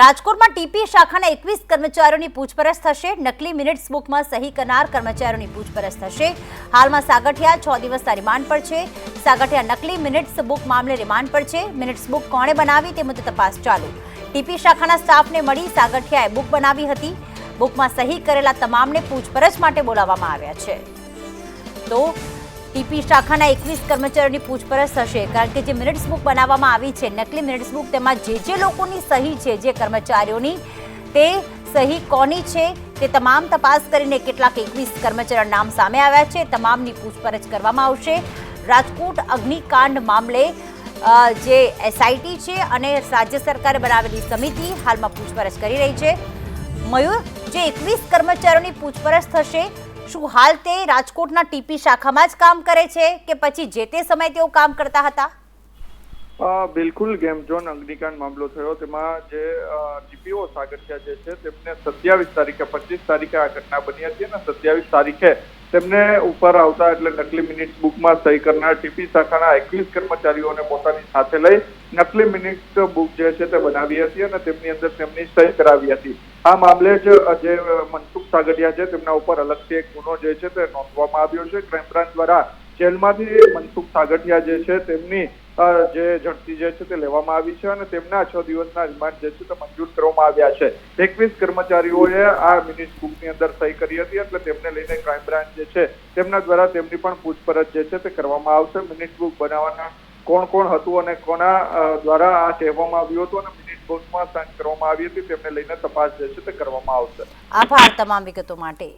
રાજકોટમાં ટીપી શાખાના એકવીસ કર્મચારીઓની પૂછપરછ થશે. નકલી મિનિટ્સ બુકમાં સહી કરનાર કર્મચારીઓની પૂછપરછ થશે. હાલમાં સાગઠિયા છ દિવસના રિમાન્ડ પર છે. સાગઠિયા નકલી મિનિટ્સ બુક મામલે રિમાન્ડ પર છે. મિનિટ્સ બુક કોણે બનાવી તે મુદ્દે તપાસ ચાલુ. ટીપી શાખાના સ્ટાફને મળી સાગઠિયાએ બુક બનાવી હતી. બુકમાં સહી કરેલા તમામને પૂછપરછ માટે બોલાવવામાં આવ્યા છે. તો ટીપી શાખાના એકવીસ કર્મચારીઓની પૂછપરછ થશે, કારણ કે જે મિનિટ્સ બુક બનાવવામાં આવી છે, નકલી મિનિટ્સ બુક તેમાં જે જે લોકોની સહી છે, જે કર્મચારીઓની, તે સહી કોની છે, તે તમામ તપાસ કરીને કેટલાક એકવીસ કર્મચારીઓ નામ સામે આવ્યા છે, તમામની પૂછપરછ કરવામાં આવશે. રાજકોટ અગ્નિકાંડ મામલે જે એસઆઈટી છે અને રાજ્ય સરકારે બનાવેલી સમિતિ હાલમાં પૂછપરછ કરી રહી છે. મયુર, જે એકવીસ કર્મચારીઓની પૂછપરછ થશે શું હાલ તે રાજકોટના ટીપી શાખામાં જ કામ કરે છે કે પછી જે તે સમયે તેઓ કામ કરતા હતા? બિલકુલ ગેમ ઝોન અગ્નિકાંડ મામલો થયો. તેમાં જે ટીપીઓ સાગઠિયા જે છે, તેમને સત્યાવીસ તારીખે, પચીસ તારીખે આ ઘટના બની હતી અને સત્યાવીસ તારીખે તેમને ઉપર આવતા એટલે નકલી મિનિટ બુકમાં સહી કરનાર ટીપી શાખાના એકવીસ કર્મચારીઓને પોતાની સાથે લઈ નકલી મિનિટ બુક જે છે તે બનાવી હતી અને તેમની અંદર તેમની સહી કરાવી હતી. આ મામલે જ જે મનસુખ સાગઠિયા છે, તેમના ઉપર અલગથી એક ગુનો જે છે તે નોંધવામાં આવ્યો છે. ક્રાઇમ બ્રાન્ચ દ્વારા જેલમાંથી મનસુખ સાગઠિયા જે છે, તેમની જે ઝડપી જે છે તે લેવામાં આવી છે અને તેમના છ દિવસના રિમાન્ડ જે છે તે મંજૂર કરવામાં આવ્યા છે. એકવીસ કર્મચારીઓએ આ મિનિટ બુકની અંદર સહી કરી હતી એટલે તેમને લઈને ક્રાઇમ બ્રાન્ચ જે છે તેમના દ્વારા તેમની પણ પૂછપરછ જે છે તે કરવામાં આવશે. મિનિટ બુક બનાવવાના કોણ કોણ હતું અને કોના દ્વારા આ કહેવામાં આવ્યું હતું અને મિનિટ બુકમાં સાઇન કરવામાં આવી હતી તેમને લઈને તપાસ જે છે તે કરવામાં આવશે. આભાર તમામ વિગતો માટે.